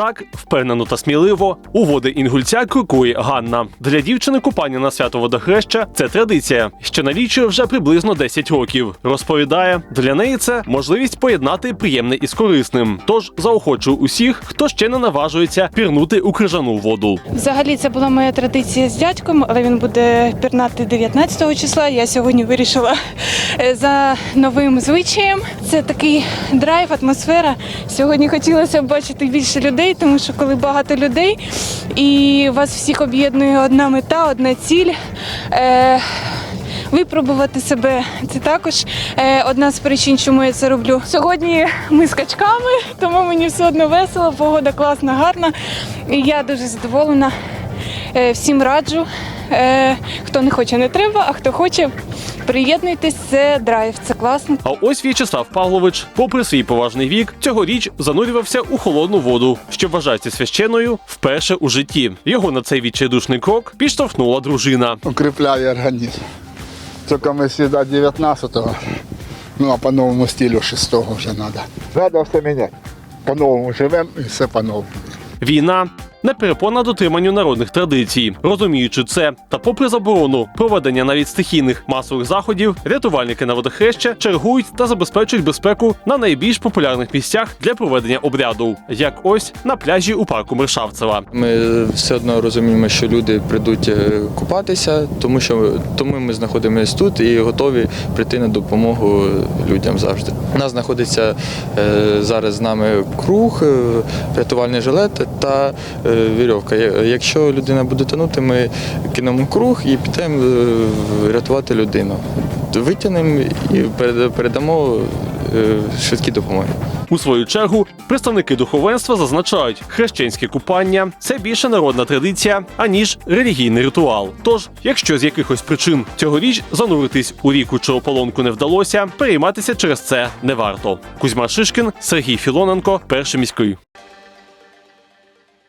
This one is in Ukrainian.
Так, впевнено та сміливо, у води інгульця крокує Ганна. Для дівчини купання на свято водохреща це традиція, що налічує вже приблизно 10 років. Розповідає, для неї це можливість поєднати приємне із корисним. Тож заохочує усіх, хто ще не наважується пірнути у крижану воду. Взагалі це була моя традиція з дядьком, але він буде пірнати 19 числа. Я сьогодні вирішила е, за новим звичаєм. Це такий драйв, атмосфера. Сьогодні хотілося б бачити більше людей, тому що коли багато людей і вас всіх об'єднує одна мета, одна ціль. Е- Випробувати себе це також е, одна з причин, чому я це роблю. Сьогодні ми з качками, тому мені все одно весело, погода класна, гарна. І я дуже задоволена. Е, всім раджу. Е, хто не хоче, не треба, а хто хоче, приєднуйтесь, це драйв, це класно. А ось В'ячеслав Павлович, попри свій поважний вік, цьогоріч занурювався у холодну воду, що вважається священною вперше у житті. Його на цей відчайдушний крок підштовхнула дружина. укрепляє організм. Тільки ми сюди 19-го, ну а по новому стилю 6-го вже треба. Треба все міняти. По-новому живемо і все по-новому. Війна не перепона дотриманню народних традицій. Розуміючи це, та попри заборону проведення навіть стихійних масових заходів, рятувальники на водохреща чергують та забезпечують безпеку на найбільш популярних місцях для проведення обряду, як ось на пляжі у парку Мершавцева. Ми все одно розуміємо, що люди прийдуть е, купатися, тому що тому ми знаходимося тут і готові прийти на допомогу людям завжди. У нас знаходиться е, зараз з нами круг, е, рятувальний жилет та вірьовка. Якщо людина буде тонути, ми кинемо круг і підемо е, рятувати людину. Витягнемо і передамо е, швидкі допомоги. У свою чергу представники духовенства зазначають, хрещенське купання це більше народна традиція, аніж релігійний ритуал. Тож, якщо з якихось причин цьогоріч зануритись у ріку чи ополонку не вдалося, перейматися через це не варто. Кузьма Шишкін, Сергій Філоненко, перший міський.